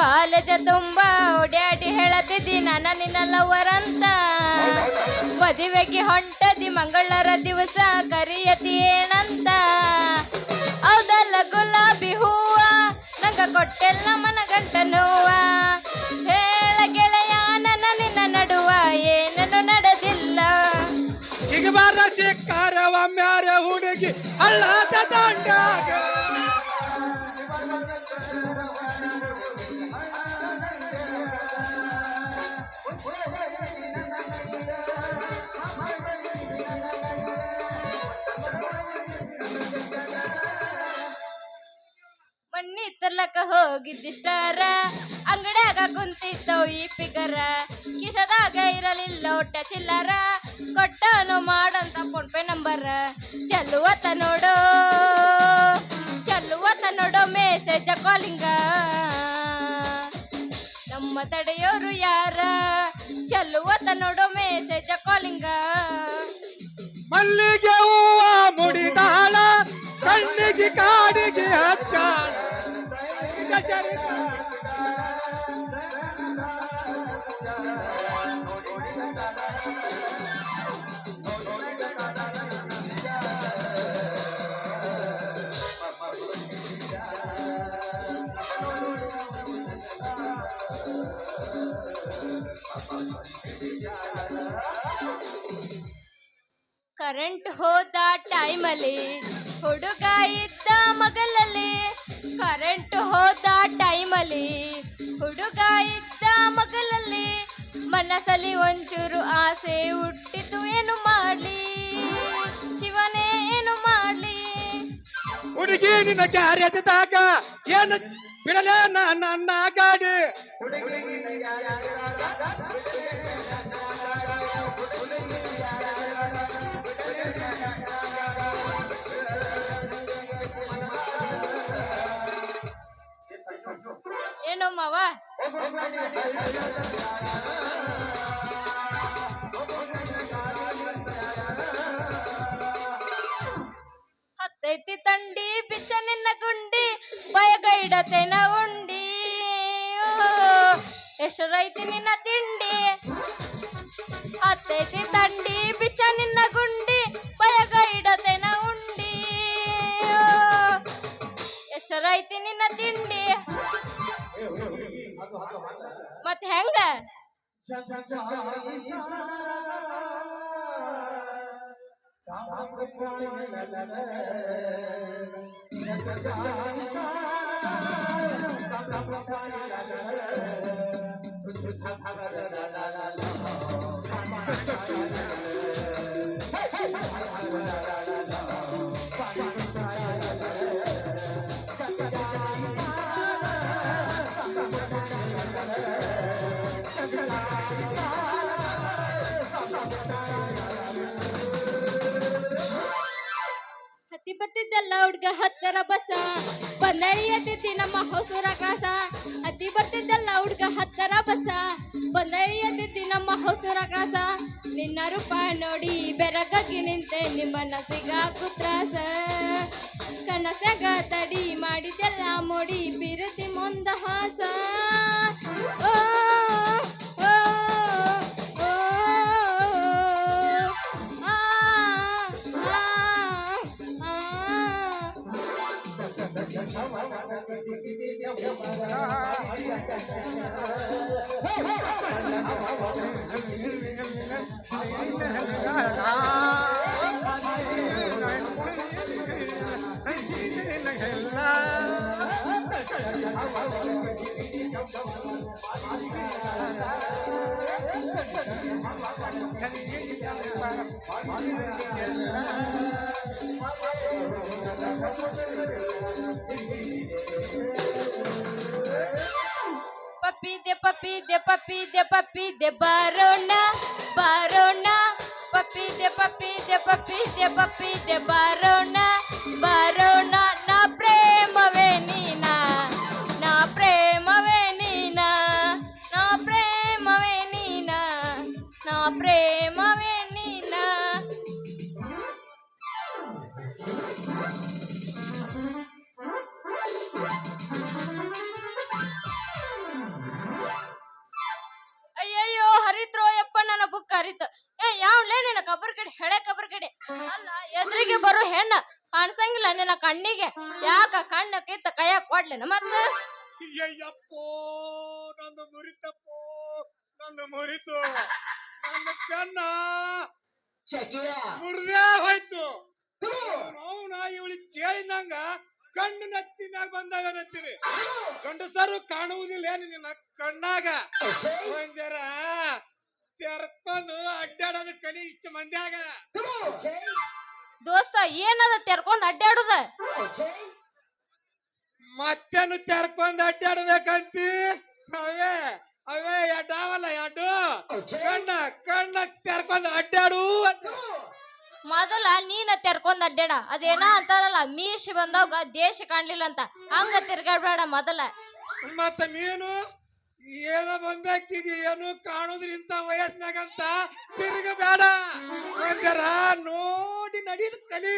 College ತುಂಬಾ ಓಡ್ಯಾಡಿ ಹೇಳತಿದ್ದಿ ನನ್ನ ನಿನ್ನಲ್ಲ ವರಂತ ಮದುವೆಗೆ ಹೊಂಟದಿ ಮಂಗಳರ ದಿವಸ ಕರಿಯತಿ ಏನಂತ. ಹೌದಲ್ಲ ಗುಲಾಬಿ ಹೂವ, ನಂಗ ಕೊಟ್ಟೆಲ್ಲ ಮನಗಂಟ ನೋವ ಹೋಗಿದ್ದಿಷ್ಟಾರ? ಅಂಗಡ್ಯಾಗ ಕುಂತಿದ್ದವು ಈ ಫಿಗರ. ಕಿಸದಾಗ ಇರಲಿಲ್ಲ ಒಟ್ಟ ಚಿಲ್ಲರ. ಕೊಟ್ಟನು ಮಾಡಂತ ಫೋನ್ ಪೇ ನಂಬರ್. ಚಲುವತ ನೋಡೋ. ಚಲುವತ ನೋಡೋ ಮೆಸೇಜ ಕಾಲಿಂಗ ನಮ್ಮ ತಡೆಯೋರು ಯಾರ? ಚಲುವತ ನೋಡು ಮೆಸೇಜ ಕಾಲಿಂಗ ಮಲ್ಲಿಗೆ ಹೂವ ಮುಡಿದಾಳ. ಕಣ್ಣಿಗೆ ಕಾಡಿಗೆ ಹಚ್ಚಾಳ. ಕರೆಂಟ್ ಹೋದ ಟೈಮಲ್ಲಿ ಹುಡುಗ ಇದ್ದ ಮಗಲಲ್ಲಿ ಕರೆಂಟ್ ಹೋದ ಟೈಮಲ್ಲಿ ಹುಡುಗ ಇದ್ದ ಮಗಲಲ್ಲಿ ಮನಸ್ಸಲ್ಲಿ ಒಂಚೂರು ಆಸೆ ಹುಟ್ಟಿತು, ಏನು ಮಾಡಲಿ? ಶಿವನೇ, ಏನು ಮಾಡಲಿ? ಹುಡುಗಿ ನಿನ್ನ ಗ್ಯಾರೇಜ್ದಾಗ ಏನು? ಬಿಡಲೇ ನನ್ನ ಹತ್ತೈತಿ ತಂಡಿ, ಬಿಚ್ಚ ನಿನ್ನ ಗುಂಡಿ, ಬಯಗೈಡತೆನ ಉಂಡಿ. ಎಷ್ಟರೈತಿ ನಿನ್ನ ತಿಂಡಿ. ಹತ್ತೈತಿ ತಂಡಿ, ಬಿಚ್ಚ ನಿನ್ನ ಗುಂಡಿ, ಬಯಗೈಡತೆನ ಉಂಡಿ. ಎಷ್ಟರೈತಿ ನಿನ್ನ ತಿಂಡಿ. ಮತ್ ಹೆಂಗ ಹತ್ತಿ ಹುಡ್ಗ ಹತ್ತರ ಬಸ. ಬಂದಳಿ ಎತ್ತಿದ್ದಿ ನಮ್ಮ ಹೊಸೂರ ಕ್ರಾಸ. ಅತಿ ಬರ್ತಿದ್ದಲ್ಲ ಹುಡ್ಗ ಹತ್ತರ ಬಸ. ಬಂದಳಿ ಎತ್ತಿದ್ದಿ ನಮ್ಮ ಹೊಸೂರ ಕ್ರಾಸ. ನಿನ್ನ ರೂಪ ನೋಡಿ ಬೆರಗಾಗಿ ನಿಂತೆ ನಿಮ್ಮ ನಸಿಗ ಕುತ್ರಾಸ. ಕನಸಗ ತಡಿ ಮಾಡಿದೆಲ್ಲ ಮೋಡಿ ಬಿರುತಿ ಮುಂದ ಹಾಸ. ಓ, पपी दे पपी दे पपी दे पपी दे बारोना बारोना। पपी दे पपी दे पपी दे पपी दे बारोना बारो ಕೊಡ್ಲೇನ ಮತ್ತ ಅಯ್ಯಪ್ಪೋ ನಂದು ಮುರಿತಪ್ಪೋ ನಂದು ಮುರಿತು. ನನ್ನ ಕಣ್ಣ ಮುರಿದೇ ಹೋಯ್ತು. ಅವನ ಇವಳಿ ಚೇಳಿದಂಗ ಕಣ್ಣು ನತ್ತಿ ಮ್ಯಾಗ ಬಂದಾಗ ನತ್ತೀನಿ ಗಂಡಸರು ಕಾಣುವುದಿಲ್ಲ ಏನು ನಿನ್ನ ಕಣ್ಣಾಗ. ಒಂಜರ ತೆರ್ಕೊಂಡು ಅಡ್ಡಾಡೋದು ಕಲಿ ಇಷ್ಟ ಮಂದ್ಯಾಗ. ದೋಸ್ತ ಏನದ ತೆರ್ಕೊಂಡ್ ಅಡ್ಡಾಡುದ? ಮತ್ತೇನು ತೆರ್ಕೊಂಡ್ ಅಡ್ಡಾಡ್ಬೇಕಂತಿ? ಅವೇ ಅವೇ ಎಡ್ಡಾವಲ್ಲ ಎಡ್ಡು. ಕಣ್ಣ ಕಣ್ಣ ತೆರ್ಕೊಂಡ್ ಅಡ್ಡಾಡು ಮೊದಲ ನೀನ ತೆರ್ಕೊಂಡ್ ಅಡ್ಡಾಡ. ಅದೇನ ಅಂತಾರಲ್ಲ ಮೀಸಿ ಬಂದಾಗ ದೇಶ ಕಾಣ್ಲಿಲ್ಲ ಅಂತ. ಹಂಗ ತಿರ್ಗಾಡ್ಬೇಡ ಮೊದಲ. ಮತ್ತ ನೀನು? ಏನೋ ಬಂದಕ್ಕಿಗೆ ಏನು ಕಾಣುದ್ರಿಂತ ವಯಸ್ಸಿನಾಗಂತ? ತಿರುಗಬೇಡ. ಒಂದರ ನೋಡಿ ನಡೀದ ಕಲಿ.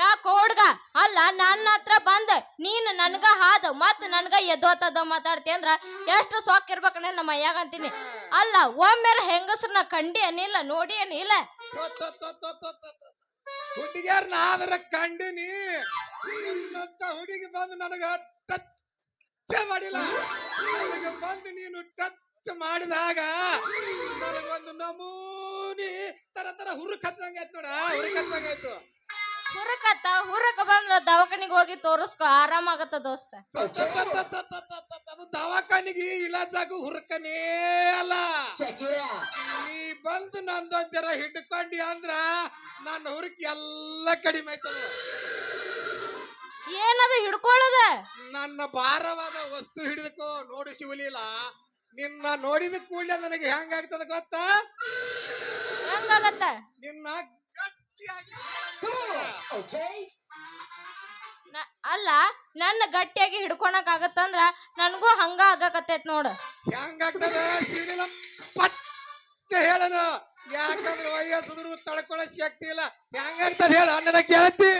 ಯಾಕ ಹುಡ್ಗ? ಅಲ್ಲ ನನ್ನ ಹತ್ರ ಬಂದ ನೀನ್ ನನ್ಗ ಹಾದ ಮತ್ ನನ್ಗ ಎದ್ದೋತದ ಮಾತಾಡ್ತಿ ಅಂದ್ರ ಎಷ್ಟು ಸೊಕ್ಕ ಇರ್ಬೇಕಣ್ಣ ನಮ್ಮ ಅಯ್ಯಾಗ ಅಂತೀನಿ. ಅಲ್ಲ ಒಮ್ಮೆರ ಹೆಂಗಸ್ರನ್ನ ಕಂಡಿ ಏನಿಲ್ಲ ನೋಡಿ ಏನಿಲ್ಲ ಹುಡುಗಿಯರ್ ನಾದ್ರ ಕಂಡಿನಿ. ಹುಡುಗಿ ಬಂದು ನನಗ ಟಚ್ ಮಾಡಿಲ್ಲ. ನನಗೆ ಬಂದು ನೀನು ಟಚ್ ಮಾಡಿದಾಗ ನನಗೊಂದು ನಮೂನಿ ತರ ತರ ಹುರುಕ್ ಹತ್ತಂಗ ಆಯ್ತು ನೋಡ. ಹುರುಕ್ ಹತ್ತಂಗ ಆಯ್ತು. ಹುರಕತ್ತ? ಹುರಕ ಬಂದ್ರ ದವಾಖಾನಿಗೆ ಹೋಗಿ ತೋರಿಸ್ಕೊ. ಆರಾಮಾಗತ್ತ ದೋಸ್ತ? ಅದು ದವಾಖಾನಿಗೆ ಇಲಾಜಾಗು ಹುರುಕನೇ ಅಲ್ಲ. ನೀ ಬಂದು ನಂದೊಂದ್ ಜರ ಹಿಡ್ಕೊಂಡಿ ಅಂದ್ರ ನನ್ನ ಹುರುಕ್ ಎಲ್ಲ ಕಡಿಮೆ ಆಯ್ತದ. ಏನದು ಹಿಡ್ಕೊಳ್ಳೋದ? ನನ್ನ ಭಾರವಾದ ವಸ್ತು ಹಿಡಿದಕೋ ನೋಡಿ ಶಿವಲೀಲ. ನಿನ್ನ ನೋಡಿದ ಕೂಡಲೇ ನನಗೆ ಹೆಂಗಾಗ್ತದ ಗೊತ್ತಾ? ಹೆಂಗಾಗತ್ತ? ನಿನ್ನ ಗಟ್ಟಿಯಾಗಿ ನ- ಅಲ್ಲ ನನ್ನ ಗಟ್ಟಿಯಾಗಿ ಹಿಡ್ಕೊಳಕ್ ಆಗತ್ತಂದ್ರ ನನಗೂ ಹಂಗ ಆಗಾಕತ್ತೈತ್ ನೋಡ. ಹೆಂಗಾಗ್ತದ ಶಿವಲೀಲ? ಪಟ್ ಹೇಳನ ಯಾಕಂದ್ರೆ ವಯಸ್ಸದ್ರು ತಡ್ಕೊಳ್ಳೋ ಶಕ್ತಿ ಇಲ್ಲ. ಹೆಂಗಾಗ್ತದ ಹೇಳ ಅಣ್ಣನ ಕೇಳ್ತಿ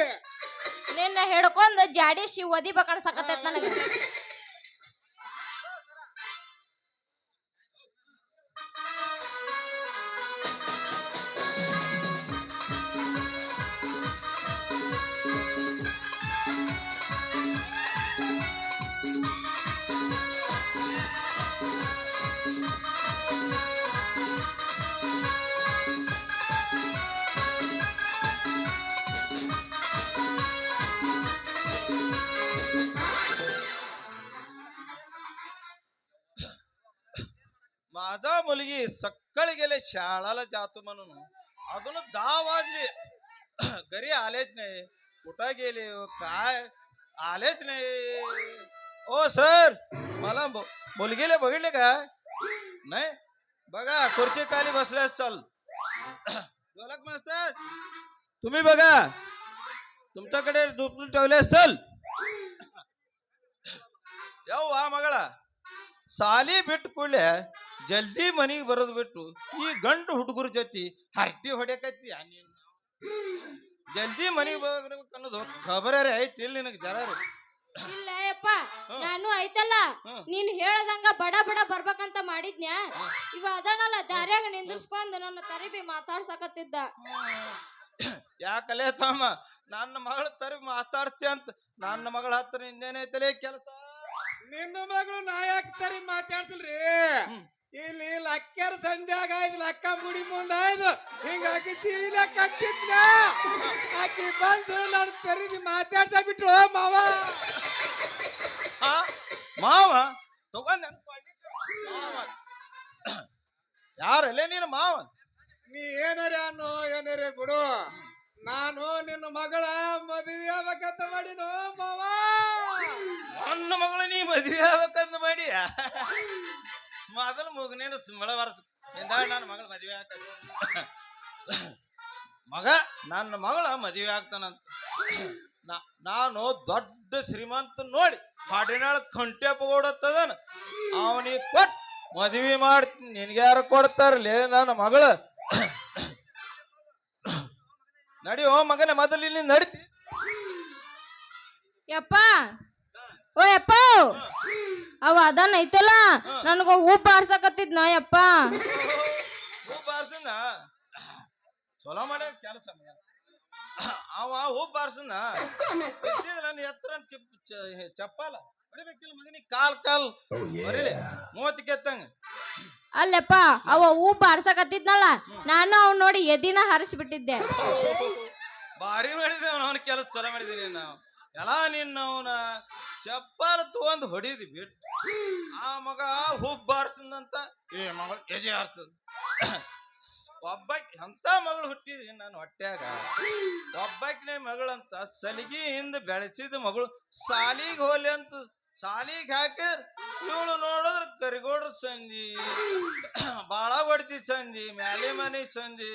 ನಿನ್ನ ಹಿಡ್ಕೊಂಡ್ ಜಾಡಿಸಿ ಒದಿಬೇಕ ಅನ್ಸಕತ್ತೈತ್ ನನಗ. पोरगी सकाळी गेले शाळाला जातो म्हणून. अजून दहा वाजले. घरी आलेच नाही. कुठं गेले? काय? आलेच नाही. ओ सर मला मुलगीला बघितले का? नाही? बघा खुर्ची खाली बसले चल गोलक मास्तर तुम्ही बघा. तुमच्याकडे झोपून ठेवले चल जाऊ वा मगळा. साली बिटकुल्या ಜಲ್ದಿ ಮನೆಗೆ ಬರೋದು ಬಿಟ್ಟು ಈ ಗಂಡು ಹುಡುಗರ ಜೊತೆ ಹರಟಿ ಹೊಡೆಯಕತ್ತಿ ನೀನು ಜಲ್ದಿ ಮನೆಗೆ ಬರ್ಬೇಕು ಅನ್ನೋದು ಖಬರೇ ಐತಿ ಇಲ್ಲಿ ನಿನಗೆ ಜರ ಇಲ್ಲ ಯಪ್ಪ ನಾನು ಐತಲ್ಲ. ನೀನ್ ಹೇಳ್ದಂಗ ಬಡ ಬಡ ಬರ್ಬೇಕಂತ ಮಾಡಿದ್ನ್ಯಾ? ಇವ ಅದನಲ್ಲ ದಾರ್ಯಾಗ ನಿಂದಿರ್ಸ್ಕೊಂಡ್ ನನ್ನ ತರಿಬಿ ಮಾತಾಡ್ಸಕತ್ತಿದ್ದ. ಯಾಕಲೇ ತಮ್ಮ ನನ್ನ ಮಗಳ ತರಿಬಿ ಮಾತಾಡ್ತಿ ಅಂತ ನನ್ನ ಮಗಳ ಹತ್ರ ನಿಂದೇನೈತಲೇ ಕೆಲಸ? ನಿನ್ನ ಮಗಳು ನಾ ಯಾಕೆ ತರಿ ಮಾತಾಡ್ತಿಲ್ರಿ. ಇಲ್ಲಿ ಲಕ್ಕರ್ ಸಂಧ್ಯಾಗ ಆಯ್ತು ಲಕ್ಕ ಮುಡಿ ಮುಂದ ಆಯ್ತು ಹಿಂಗಾಗಿ ಚೀರಿಲ ಕಟ್ಟಿದ್ನ. ಆಕಿ ಬಂದು ನಾನು ತರಿ ಮಾತಾಡ್ಸ ಬಿಟ್ರು ಮಾವ. ಮಾವ ತಗೊಂಡ್ ಯಾರಲ್ಲೇ ನೀನು ಮಾವ? ನೀ ಏನಾರ ಅನ್ನೋ ಏನಾರ ಬಿಡು. ನಾನು ನಿನ್ನ ಮಗಳ ಮದುವೆ ಆಗ್ಬೇಕಂತ ಮಾಡಿನೋ ಮಾವ. ನನ್ನ ಮಗಳು ನೀ ಮದುವೆ ಆಗ್ಬೇಕಂತ ಮಾಡಿ ಮೊದಲು ಮುಗನೇನು ಸಿಂಹಳ ವರ್ಷ ಎಂದಾಗ ನನ್ನ ಮಗಳ ಮದುವೆ ಆಗ್ತ ಮಗ, ನನ್ನ ಮಗಳ ಮದುವೆ ಆಗ್ತಾನಂತ. ನಾನು ದೊಡ್ಡ ಶ್ರೀಮಂತ ನೋಡಿ ಹಾಡಿನಾಳ ಕಂಟೆ ಪಗೋಡತ್ತದನ. ಅವನಿಗೆ ಕೊಟ್ಟು ಮದುವೆ ಮಾಡ್ತೀನಿ ನಿನಗೆ ಯಾರು ಕೊಡ್ತಾರಲೇ ನನ್ನ ಮಗಳ. ನಡಿ ಓ ಮಗನೇ ಮೊದಲು ಇಲ್ಲಿ ನಡಿತಿ. ಯಪ್ಪ ಓ ಯಪ್ಪ! ಅವ ಅದನ್ನ ಐತಲ್ಲ? ನನಗ ಉಪ್ಪ ಆರ್ಸಕತ್ತಿದ್ನ ಯಪ್ಪ! ಹೂ ಬಾರ್ಸನ ಚಲೋ ಮಾಡ ಕೆಲಸ. ಅವ ಹುಬ್ಬ ಬಾರ್ಸನ ನನ್ನ ಎತ್ತರ ಚಿಪ್ ಚ- ಮಗನಿ ಹೊಡಿಬೇಕಿಲ್ಲ ಮಗನಿಗೆ ಕಾಲ್ ಕಾಲ್. ಹೊರಿಲಿ ಮೂವತ್ತು ಕೆತ್ತಂಗ ಅಲ್ಲಪ್ಪ ಅವ ಹೂ ಬಾರ್ಸಕತ್ತಿದ್ನಲ್ಲ ನಾನು ಅವ್ನ ನೋಡಿ ಎದಿನ ಹರಿಸ್ಬಿಟ್ಟಿದ್ದೆ. ಭಾರಿ ಮಾಡಿದೆ ಅವನ ಕೆಲಸ ಚಲೋ ಮಾಡಿದೀನಿ ನಾವು. ಎಲ್ಲ ನಿನ್ನವನ ಚಪ್ಪಲ್ ತಗೊಂಡ್ ಹೊಡಿದಿ ಬಿಟ್ಟು ಆ ಮಗ ಹುಬ್ಬ ಬಾರ್ಸಂದಂತ ಏ ಮಗಳು ಎದೆ ಆರ್ತದ ಒಬ್ಬ ಎಂತ ಮಗಳು ಹುಟ್ಟಿದಿ ನಾನು ಹೊಟ್ಯಾಗ? ಒಬ್ಬಕ್ನೇ ಮಗಳಂತ ಸಲಿಗಿ ಹಿಂದ ಬೆಳೆಸಿದ ಮಗಳು. ಸಾಲಿಗೆ ಹೋಲಿ ಅಂತ ಸಾಲಿಗೆ ಹಾಕಿರ್ ಇವಳು ನೋಡಿದ್ರ ಕರಿಗೋಡ್ರ ಸಂಧಿ, ಬಾಳ ಹೊಡ್ತಿ ಸಂಧಿ, ಮ್ಯಾಲೆ ಮನೆ ಸಂಧಿ.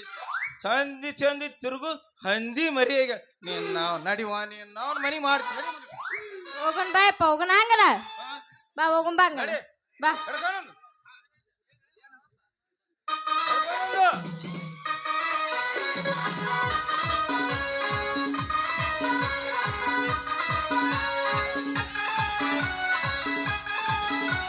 ಸಂಧಿ ಚಂದಿ ತಿರುಗು ಹಂದಿ ಮರಿಯಾಗ ನೀನ್ ನಾವ್ ನಡಿವ ನೀನ್ ನಾವ್ ಮನಿ ಮಾಡ್ತೀನಿ ಹೋಗೋಣ ಬಾಯಪ್ಪ ಹೋಗೋಣ ಹಂಗಲ್ಲ ಬಾ. ಹೋಗೋಣ ಬಾ ಹಂಗಾರ. ಬಾ.